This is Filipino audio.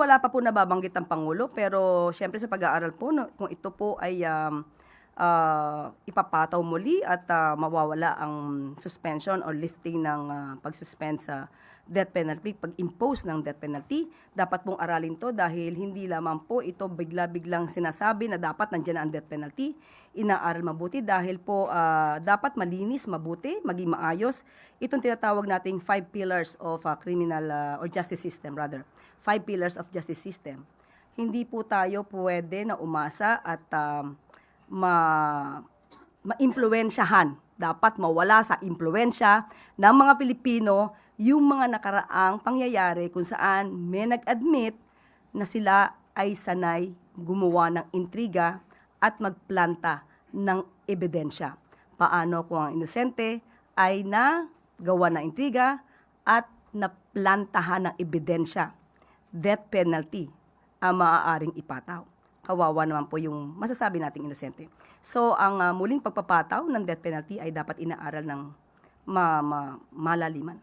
wala pa po nababanggit ang Pangulo, pero syempre sa pag-aaral po, no, kung ito po ay um, ah, ipapataw muli at ah, mawawala ang suspension or lifting ng ah, pag-suspend sa death penalty, pag-impose ng death penalty, dapat pong aralin to dahil hindi lamang po ito bigla-biglang sinasabi na dapat nandiyan na ang death penalty. Inaaral mabuti dahil po ah, dapat malinis, mabuti, maging maayos. Itong tinatawag nating five pillars of ah, criminal ah, or justice system rather. Five pillars of justice system. Hindi po tayo pwede na umasa at um, ma maimpluwensyahan. Dapat mawala sa impluensya ng mga Pilipino yung mga nakaraang pangyayari kung saan may nag-admit na sila ay sanay gumawa ng intriga at magplanta ng ebidensya. Paano kung ang inosente ay nagawa ng intriga at naplantahan ng ebidensya? Death penalty ang maaaring ipataw kawawa naman po yung masasabi nating inosente. So, ang ah, muling pagpapataw ng death penalty ay dapat inaaral ng ma- ma- malaliman.